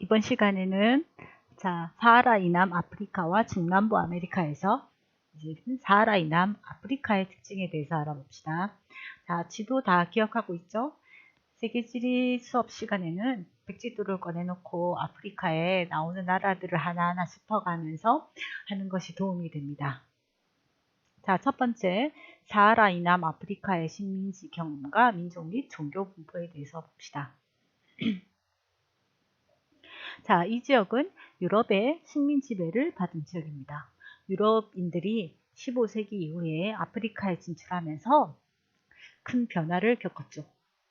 이번 시간에는 자 사하라 이남 아프리카와 중남부 아메리카에서 사하라 이남 아프리카의 특징에 대해서 알아봅시다. 자 지도 다 기억하고 있죠? 세계지리 수업 시간에는 백지도를 꺼내놓고 아프리카에 나오는 나라들을 하나하나 짚어가면서 하는 것이 도움이 됩니다. 자, 첫 번째, 사하라 이남 아프리카의 식민지 경험과 민족 및 종교 분포에 대해서 봅시다. 자, 이 지역은 유럽의 식민 지배를 받은 지역입니다. 유럽인들이 15세기 이후에 아프리카에 진출하면서 큰 변화를 겪었죠.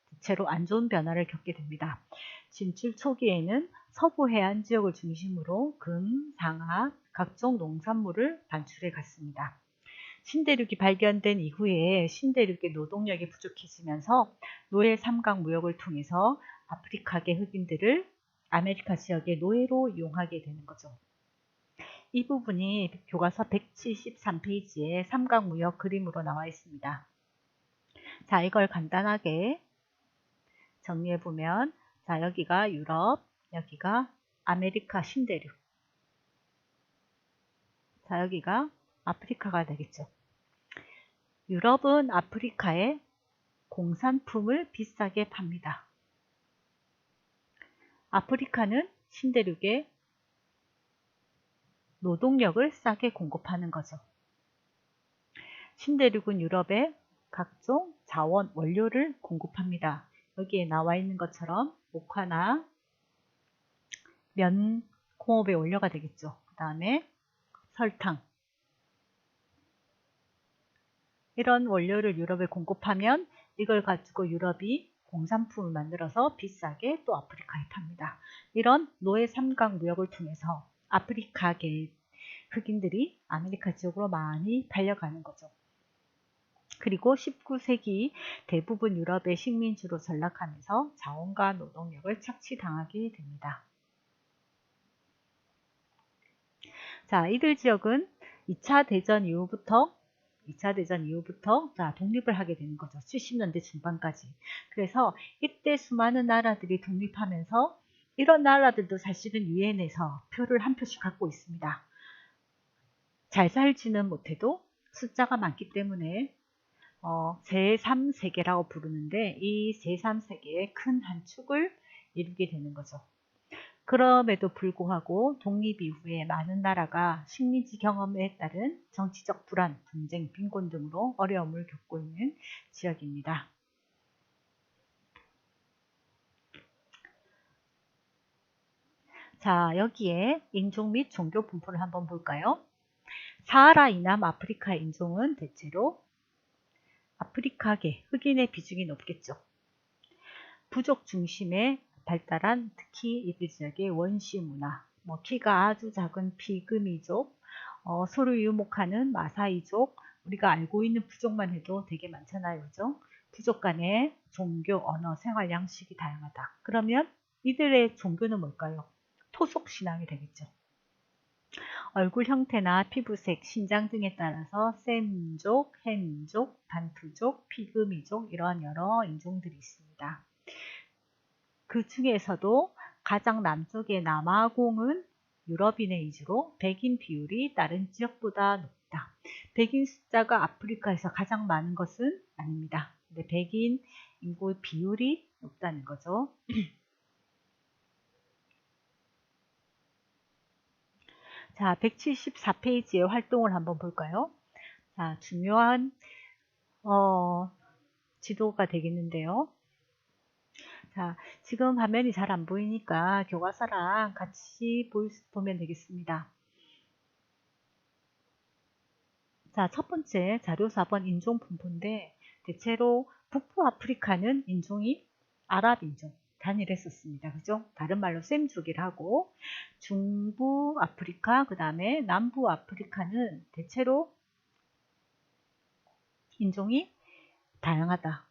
대체로 안 좋은 변화를 겪게 됩니다. 진출 초기에는 서부 해안 지역을 중심으로 금, 상하, 각종 농산물을 반출해 갔습니다. 신대륙이 발견된 이후에 신대륙의 노동력이 부족해지면서 노예 삼각 무역을 통해서 아프리카계 흑인들을 아메리카 지역의 노예로 이용하게 되는 거죠. 이 부분이 교과서 173페이지에 삼각무역 그림으로 나와 있습니다. 자, 이걸 간단하게 정리해 보면, 자, 여기가 유럽, 여기가 아메리카 신대륙. 자, 여기가 아프리카가 되겠죠. 유럽은 아프리카에 공산품을 비싸게 팝니다. 아프리카는 신대륙에 노동력을 싸게 공급하는 거죠. 신대륙은 유럽에 각종 자원, 원료를 공급합니다. 여기에 나와 있는 것처럼 목화나 면 공업의 원료가 되겠죠. 그 다음에 설탕. 이런 원료를 유럽에 공급하면 이걸 가지고 유럽이 공산품을 만들어서 비싸게 또 아프리카에 팝니다. 이런 노예 삼각 무역을 통해서 아프리카계 흑인들이 아메리카 지역으로 많이 팔려가는 거죠. 그리고 19세기 대부분 유럽의 식민지로 전락하면서 자원과 노동력을 착취당하게 됩니다. 자, 이들 지역은 2차 대전 이후부터 2차 대전 이후부터 자, 독립을 하게 되는 거죠. 70년대 중반까지. 그래서 이때 수많은 나라들이 독립하면서 이런 나라들도 사실은 유엔에서 표를 한 표씩 갖고 있습니다. 잘 살지는 못해도 숫자가 많기 때문에 어, 제3세계라고 부르는데 이 제3세계의 큰 한 축을 이루게 되는 거죠. 그럼에도 불구하고 독립 이후에 많은 나라가 식민지 경험에 따른 정치적 불안, 분쟁, 빈곤 등으로 어려움을 겪고 있는 지역입니다. 자, 여기에 인종 및 종교 분포를 한번 볼까요? 사하라 이남 아프리카 인종은 대체로 아프리카계 흑인의 비중이 높겠죠. 부족 중심의 발달한 특히 이들 지역의 원시 문화, 뭐 키가 아주 작은 피그미족, 어, 서로 유목하는 마사이족, 우리가 알고 있는 부족만 해도 되게 많잖아요. 그죠? 부족 간의 종교, 언어, 생활 양식이 다양하다. 그러면 이들의 종교는 뭘까요? 토속 신앙이 되겠죠. 얼굴 형태나 피부색, 신장 등에 따라서 셈족, 햄족, 반투족, 피그미족 이러한 여러 인종들이 있습니다. 그 중에서도 가장 남쪽의 남아공은 유럽인의 위주로 백인 비율이 다른 지역보다 높다. 백인 숫자가 아프리카에서 가장 많은 것은 아닙니다. 근데 백인 인구 비율이 높다는 거죠. 자, 174페이지의 활동을 한번 볼까요? 자, 중요한 어, 지도가 되겠는데요. 자, 지금 화면이 잘 안 보이니까 교과서랑 같이 보면 되겠습니다. 자, 첫 번째 자료 4번 인종 분포인데 대체로 북부 아프리카는 인종이 아랍 인종, 단일했었습니다. 그죠? 다른 말로 셈족이라고 중부 아프리카 그 다음에 남부 아프리카는 대체로 인종이 다양하다.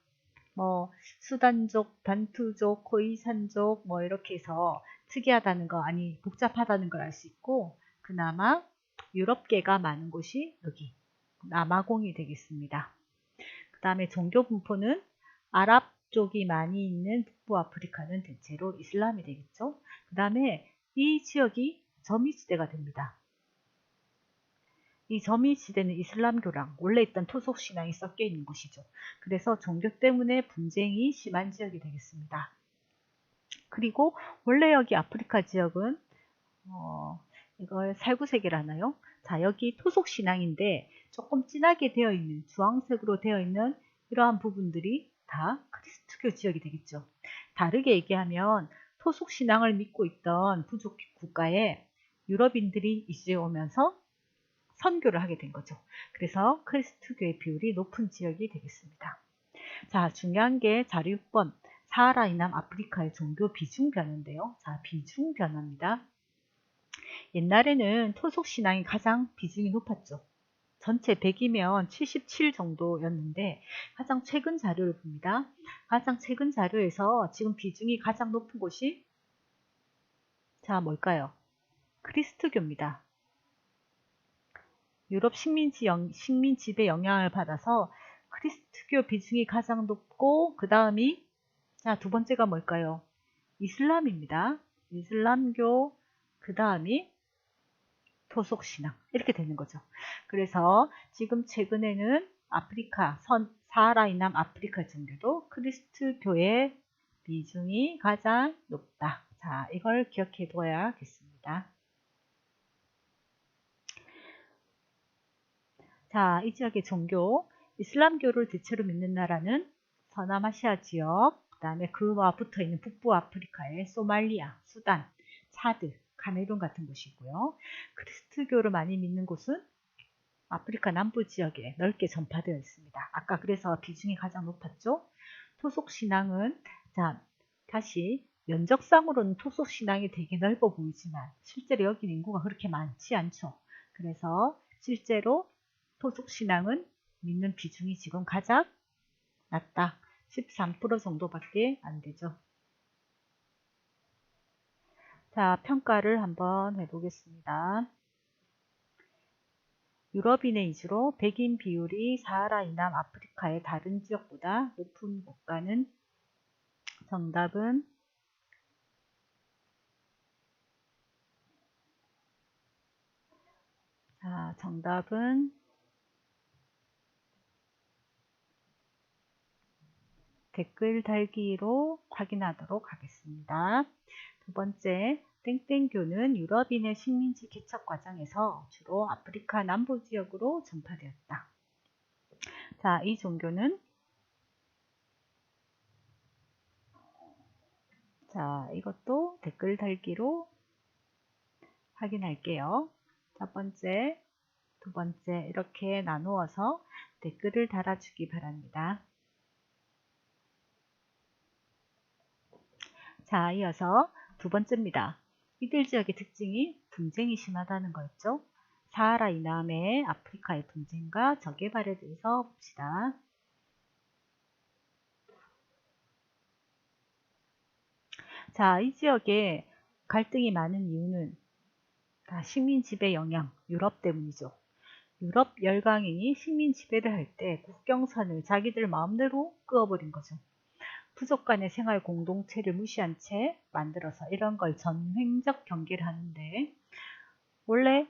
뭐 수단족, 반투족, 코이산족 뭐 이렇게 해서 특이하다는 거 아니 복잡하다는 걸 알 수 있고 그나마 유럽계가 많은 곳이 여기 남아공이 되겠습니다. 그 다음에 종교 분포는 아랍 북쪽이 많이 있는 북부 아프리카는 대체로 이슬람이 되겠죠. 그 다음에 이 지역이 점이지대가 됩니다. 이 점이지대는 이슬람교랑 원래 있던 토속 신앙이 섞여 있는 곳이죠. 그래서 종교 때문에 분쟁이 심한 지역이 되겠습니다. 그리고 원래 여기 아프리카 지역은 어, 이걸 살구색이라나요? 자 여기 토속 신앙인데 조금 진하게 되어 있는 주황색으로 되어 있는 이러한 부분들이 다 크리스트교 지역이 되겠죠. 다르게 얘기하면 토속 신앙을 믿고 있던 부족 국가에 유럽인들이 이주해 오면서 선교를 하게 된 거죠. 그래서 크리스트교의 비율이 높은 지역이 되겠습니다. 자, 중요한 게 자료 6번 사하라 이남 아프리카의 종교 비중 변화인데요. 자, 비중 변화입니다. 옛날에는 토속 신앙이 가장 비중이 높았죠. 전체 100이면 77 정도였는데 가장 최근 자료를 봅니다. 가장 최근 자료에서 지금 비중이 가장 높은 곳이 자 뭘까요? 크리스트교입니다. 유럽 식민지 영, 식민 지배 영향을 받아서 크리스트교 비중이 가장 높고 그 다음이 자 두 번째가 뭘까요? 이슬람입니다. 이슬람교 그 다음이 토속 신앙 이렇게 되는 거죠. 그래서 지금 최근에는 아프리카 선 사하라 이남 아프리카 종교도 크리스트교의 비중이 가장 높다. 자 이걸 기억해 둬야겠습니다. 자, 이 지역의 종교, 이슬람교를 대체로 믿는 나라는 서남아시아 지역, 그 다음에 그와 붙어 있는 북부 아프리카의 소말리아, 수단, 차드, 카메룬 같은 곳이고요. 크리스트교를 많이 믿는 곳은 아프리카 남부 지역에 넓게 전파되어 있습니다. 아까 그래서 비중이 가장 높았죠. 토속 신앙은 자 다시 면적상으로는 토속 신앙이 되게 넓어 보이지만 실제로 여기 인구가 그렇게 많지 않죠. 그래서 실제로 토속 신앙은 믿는 비중이 지금 가장 낮다. 13% 정도밖에 안 되죠. 자, 평가를 한번 해보겠습니다. 유럽인의 위주로 백인 비율이 사하라 이남 아프리카의 다른 지역보다 높은 국가는 정답은 자, 정답은 댓글 달기로 확인하도록 하겠습니다. 두 번째, 땡땡교는 유럽인의 식민지 개척 과정에서 주로 아프리카 남부 지역으로 전파되었다. 자, 이 종교는 자, 이것도 댓글 달기로 확인할게요. 첫 번째, 두 번째 이렇게 나누어서 댓글을 달아주기 바랍니다. 자, 이어서 두 번째입니다. 이들 지역의 특징이 분쟁이 심하다는 거였죠. 사하라 이남의 아프리카의 분쟁과 저개발에 대해서 봅시다. 자, 이 지역에 갈등이 많은 이유는 다 식민 지배 영향, 유럽 때문이죠. 유럽 열강이 식민 지배를 할 때 국경선을 자기들 마음대로 끄어버린 거죠. 부족 간의 생활 공동체를 무시한 채 만들어서 이런 걸 전횡적 경계를 하는데 원래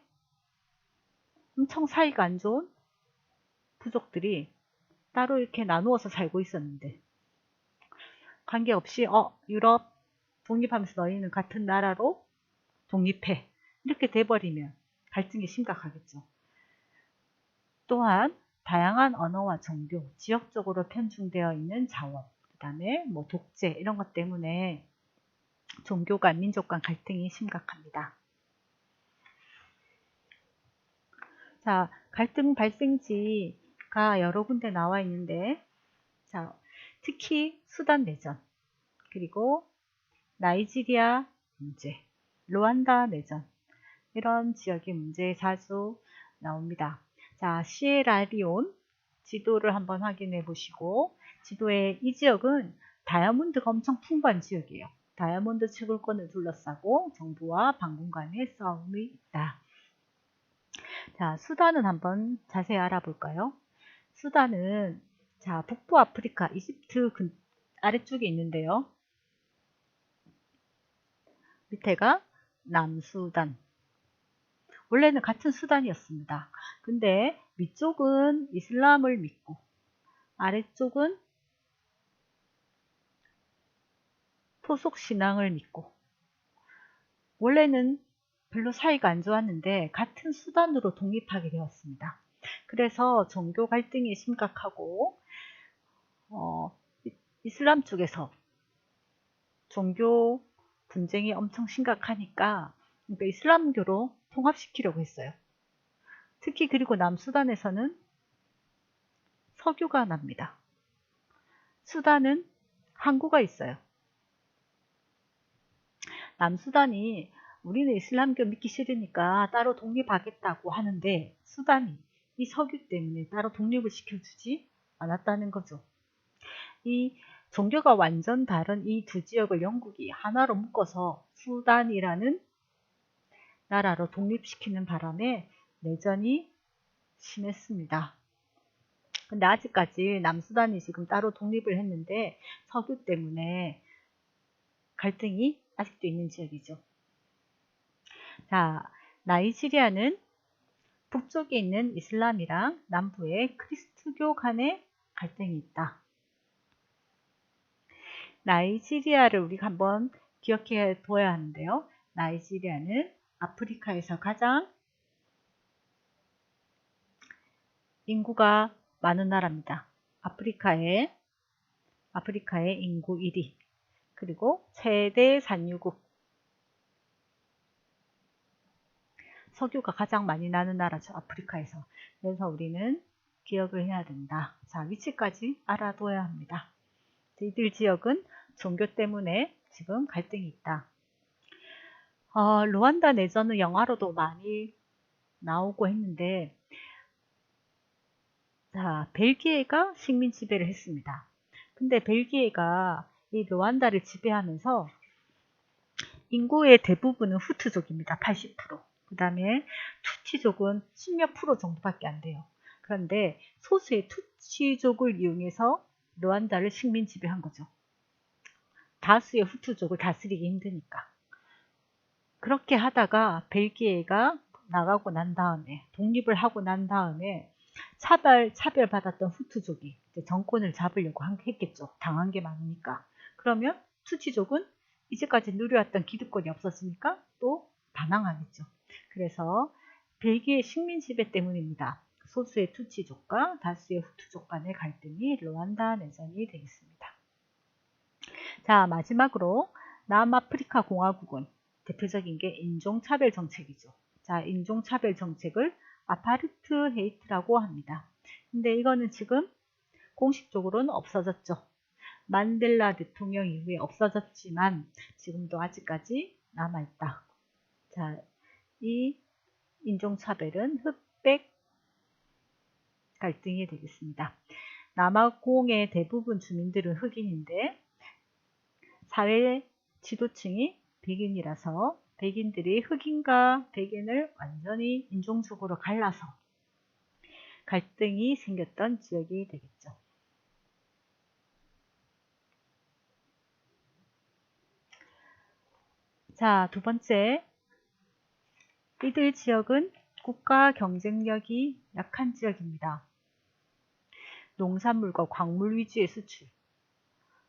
엄청 사이가 안 좋은 부족들이 따로 이렇게 나누어서 살고 있었는데 관계없이 어 유럽 독립하면서 너희는 같은 나라로 독립해 이렇게 돼버리면 갈등이 심각하겠죠. 또한 다양한 언어와 종교, 지역적으로 편중되어 있는 자원, 그 다음에 뭐 독재 이런 것 때문에 종교 간 민족 간 갈등이 심각합니다. 자, 갈등 발생지가 여러 군데 나와 있는데 자, 특히 수단 내전 그리고 나이지리아 문제, 루안다 내전 이런 지역의 문제 자주 나옵니다. 자, 시에라리온 지도를 한번 확인해 보시고 지도의 이 지역은 다이아몬드가 엄청 풍부한 지역이에요. 다이아몬드 채굴권을 둘러싸고 정부와 반군 간의 싸움이 있다. 자, 수단은 한번 자세히 알아볼까요? 수단은 자 북부 아프리카 이집트 근, 아래쪽에 있는데요. 밑에가 남수단. 원래는 같은 수단이었습니다. 근데 위쪽은 이슬람을 믿고 아래쪽은 토속 신앙을 믿고 원래는 별로 사이가 안 좋았는데 같은 수단으로 독립하게 되었습니다. 그래서 종교 갈등이 심각하고 어, 이슬람 쪽에서 종교 분쟁이 엄청 심각하니까 그러니까 이슬람교로 통합시키려고 했어요. 특히 그리고 남수단에서는 석유가 납니다. 수단은 항구가 있어요. 남수단이 우리는 이슬람교 믿기 싫으니까 따로 독립하겠다고 하는데 수단이 이 석유 때문에 따로 독립을 시켜주지 않았다는 거죠. 이 종교가 완전 다른 이 두 지역을 영국이 하나로 묶어서 수단이라는 나라로 독립시키는 바람에 내전이 심했습니다. 근데 아직까지 남수단이 지금 따로 독립을 했는데 석유 때문에 갈등이 아직도 있는 지역이죠. 자, 나이지리아는 북쪽에 있는 이슬람이랑 남부의 크리스트교 간의 갈등이 있다. 나이지리아를 우리가 한번 기억해 둬야 하는데요. 나이지리아는 아프리카에서 가장 인구가 많은 나라입니다. 아프리카의 아프리카의 인구 1위 그리고 최대 산유국 석유가 가장 많이 나는 나라죠. 아프리카에서. 그래서 우리는 기억을 해야 된다. 자, 위치까지 알아둬야 합니다. 이들 지역은 종교 때문에 지금 갈등이 있다. 어, 루안다 내전은 영화로도 많이 나오고 했는데 자, 벨기에가 식민 지배를 했습니다. 근데 벨기에가 이 루안다를 지배하면서 인구의 대부분은 후트족입니다. 80%. 그 다음에 투치족은 10몇 프로 정도밖에 안 돼요. 그런데 소수의 투치족을 이용해서 루안다를 식민 지배한 거죠. 다수의 후투족을 다스리기 힘드니까. 그렇게 하다가 벨기에가 나가고 난 다음에 독립을 하고 난 다음에 차별 차별받았던 후투족이 정권을 잡으려고 했겠죠. 당한 게 많으니까. 그러면 투치족은 이제까지 누려왔던 기득권이 없었으니까 또 반항하겠죠. 그래서 벨기에 식민 지배 때문입니다. 소수의 투치족과 다수의 후투족 간의 갈등이 르완다 내전이 되겠습니다. 자 마지막으로 남아프리카 공화국은 대표적인 게 인종차별 정책이죠. 자 인종차별 정책을 아파르트 헤이트라고 합니다. 근데 이거는 지금 공식적으로는 없어졌죠. 만델라 대통령 이후에 없어졌지만 지금도 아직까지 남아있다. 자, 이 인종차별은 흑백 갈등이 되겠습니다. 남아공의 대부분 주민들은 흑인인데 사회 지도층이 백인이라서 백인들이 흑인과 백인을 완전히 인종적으로 갈라서 갈등이 생겼던 지역이 되겠죠. 자, 두 번째. 이들 지역은 국가 경쟁력이 약한 지역입니다. 농산물과 광물 위주의 수출.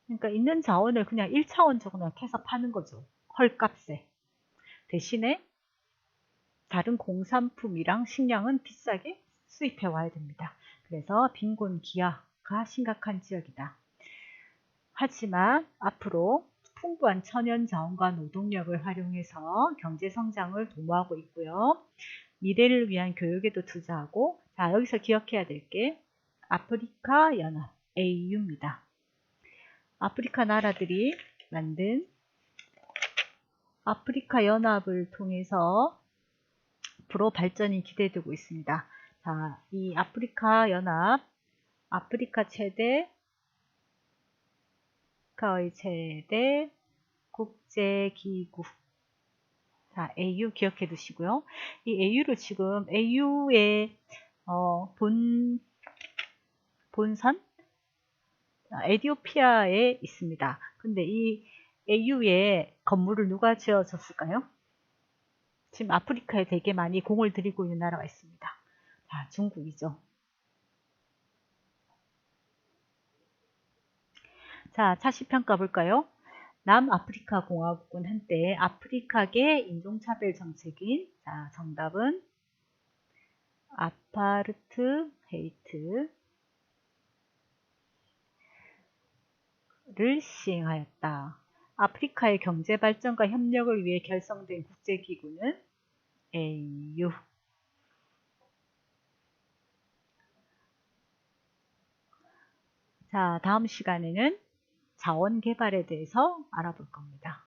그러니까 있는 자원을 그냥 1차원적으로 해서 파는 거죠. 헐값에. 대신에 다른 공산품이랑 식량은 비싸게 수입해 와야 됩니다. 그래서 빈곤 기아가 심각한 지역이다. 하지만 앞으로 풍부한 천연 자원과 노동력을 활용해서 경제 성장을 도모하고 있고요. 미래를 위한 교육에도 투자하고 자 여기서 기억해야 될 게 아프리카 연합 AU입니다. 아프리카 나라들이 만든 아프리카 연합을 통해서 앞으로 발전이 기대되고 있습니다. 자, 이 아프리카 연합, 아프리카 최대, 아프리카의 최대 국제기구. 자, AU 기억해 두시고요. 이 AU를 지금 AU의 어, 본, 본선? 아, 에디오피아에 있습니다. 근데 이 AU에 건물을 누가 지어줬을까요? 지금 아프리카에 되게 많이 공을 들이고 있는 나라가 있습니다. 자, 중국이죠. 자, 차시평가 볼까요? 남아프리카 공화국은 한때 아프리카계 인종차별 정책인 자, 정답은 아파르트 헤이트 를 시행하였다. 아프리카의 경제 발전과 협력을 위해 결성된 국제기구는 AU. 자, 다음 시간에는 자원 개발에 대해서 알아볼 겁니다.